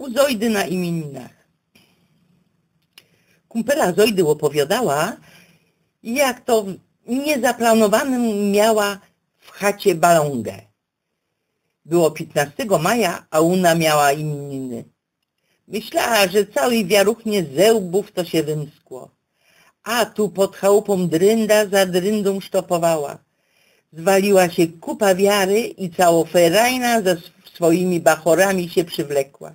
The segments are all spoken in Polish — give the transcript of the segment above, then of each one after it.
u Zojdy na imieninach. Kumpela Zojdy opowiadała, jak to niezaplanowanym miała w chacie balongę. Było 15 maja, a ona miała imieniny. Myślała, że cały wiaruchnie zełbów to się wymskło. A tu pod chałupą drynda za dryndą sztopowała. Zwaliła się kupa wiary i całoferajna ze swoimi bachorami się przywlekła.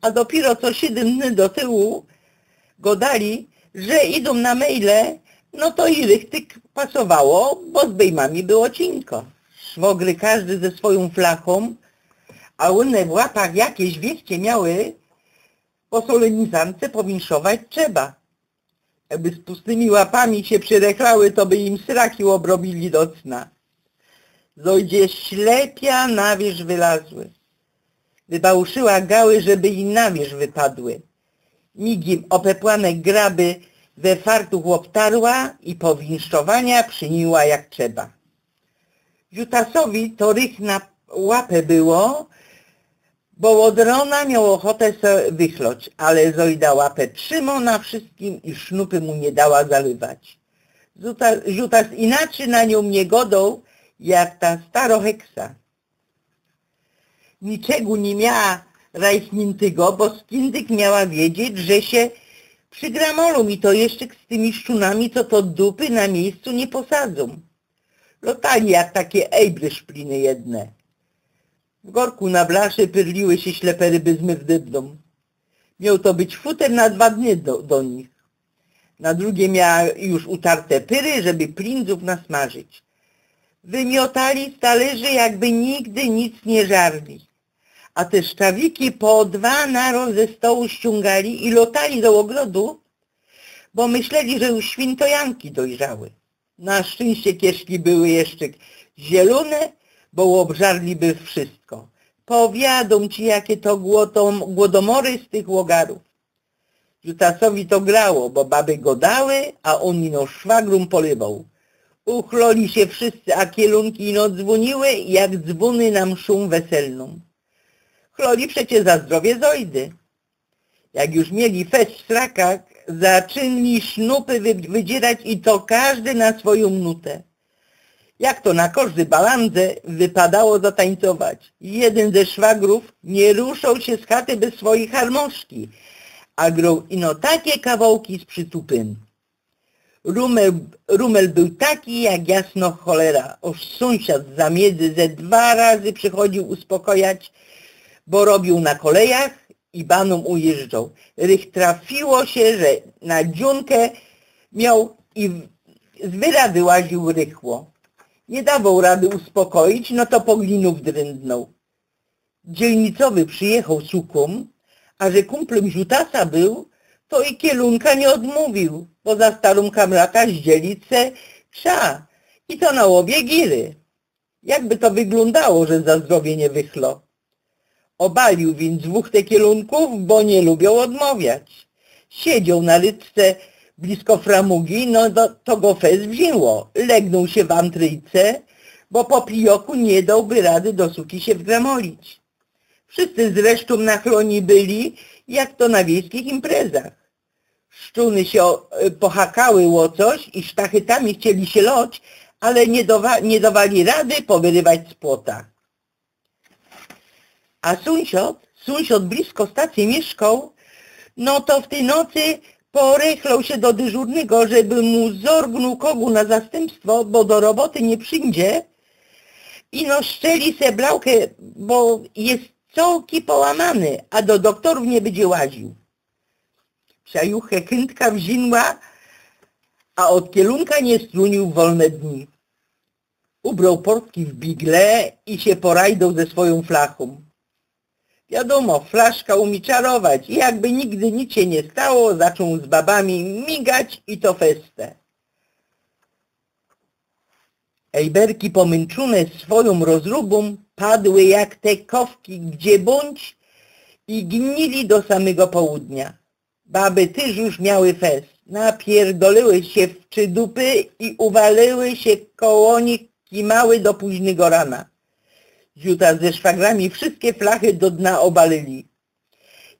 A dopiero co siedem dni do tyłu godali, że idą na maile, no to i rychtyk pasowało, bo z bejmami było cienko. Szwogry każdy ze swoją flachą, a one w łapach jakieś wieście miały, po solenizance powinszować trzeba. Jakby z pustymi łapami się przyrechlały, to by im sraki obrobili do cna. Zojdzie ślepia na wierzch wylazły. Wybałuszyła gały, żeby i na wierzch wypadły. Migiem opepłane graby we fartuch obtarła i powinszowania przyniła jak trzeba. Jutasowi to rych na łapę było, bo od rona miał ochotę se wychloć, ale Zojda łapę trzymał na wszystkim i sznupy mu nie dała zalywać. Jutas inaczej na nią nie godą, jak ta staroheksa. Niczego nie miała rajchniętego, bo skindyk miała wiedzieć, że się przy gramolu mi to jeszcze z tymi szczunami, co to dupy na miejscu nie posadzą. Lotali jak takie ejbry szpliny jedne. W gorku na blaszy pyrliły się ślepe ryby z mywdybdą. Miał to być futer na dwa dni do, do nich. Na drugie miała już utarte pyry, żeby plindzów nasmażyć. Wymiotali z talerzy, jakby nigdy nic nie żarli. A te szczawiki po dwa naroz ze stołu ściągali i lotali do ogrodu, bo myśleli, że już świntojanki dojrzały. Na szczęście kieszki były jeszcze zielone, bo obżarliby wszystko. Powiadom ci, jakie to głotom, głodomory z tych łogarów. Jutasowi to grało, bo baby go dały, a on ino szwagrum polywał. Uchloli się wszyscy, a kielunki ino dzwoniły, jak dzwony na mszą weselną. Chloli przecie za zdrowie Zojdy. Jak już mieli fest w srakach, zaczynli sznupy wydzierać i to każdy na swoją nutę. Jak to na każdy balandze wypadało zatańcować. Jeden ze szwagrów nie ruszał się z chaty bez swojej harmoszki, a grał ino takie kawałki z przytupym. Rumel, rumel był taki jak jasno cholera. Oż sąsiad z zamiedzy ze dwa razy przychodził uspokojać, bo robił na kolejach i banom ujeżdżał. Rych trafiło się, że na dziunkę miał i z wyra wyłaził rychło. Nie dawał rady uspokoić, no to po glinów drędnął. Dzielnicowy przyjechał sukum, a że kumplem Ziutasa był, to i kielunka nie odmówił, bo za starą kamrata zdzielić se trza i to na łobie giry. Jakby to wyglądało, że za zdrowie nie wychlo. Obalił więc dwóch te kielunków, bo nie lubią odmawiać. Siedział na ryczce blisko framugi, no to, to go fez wzięło. Legnął się w antryjce, bo po pijoku nie dałby rady do suki się wgramolić. Wszyscy zresztą na chloni byli, jak to na wiejskich imprezach. Szczuny się e, pohakały o coś i sztachytami chcieli się loć, ale nie, dowa nie dawali rady powyrywać z płota. A sąsiad, sąsiad blisko stacji mieszkał, no to w tej nocy porychlał się do dyżurnego, żeby mu zorgnął kogu na zastępstwo, bo do roboty nie przyjdzie i no szczeli se blałkę, bo jest cołki połamany, a do doktorów nie będzie łaził. Przajuchę chętka wzinła, a od kielunka nie strunił wolne dni. Ubrał portki w bigle i się porajdał ze swoją flachą. Wiadomo, flaszka umie czarować i jakby nigdy nic się nie stało, zaczął z babami migać i to festę. Ejberki pomęczone swoją rozrubą padły jak te kowki gdzie bądź i gnili do samego południa. Baby też już miały fest. Napierdoliły się w czydupy i uwaliły się koło kimały do późnego rana. Ziuta ze szwagrami wszystkie flachy do dna obalili.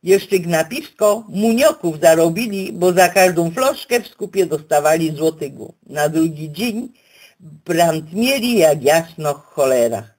Jeszcze na piwsko munioków zarobili, bo za każdą floszkę w skupie dostawali złotego. Na drugi dzień brand mieli jak jasno cholera.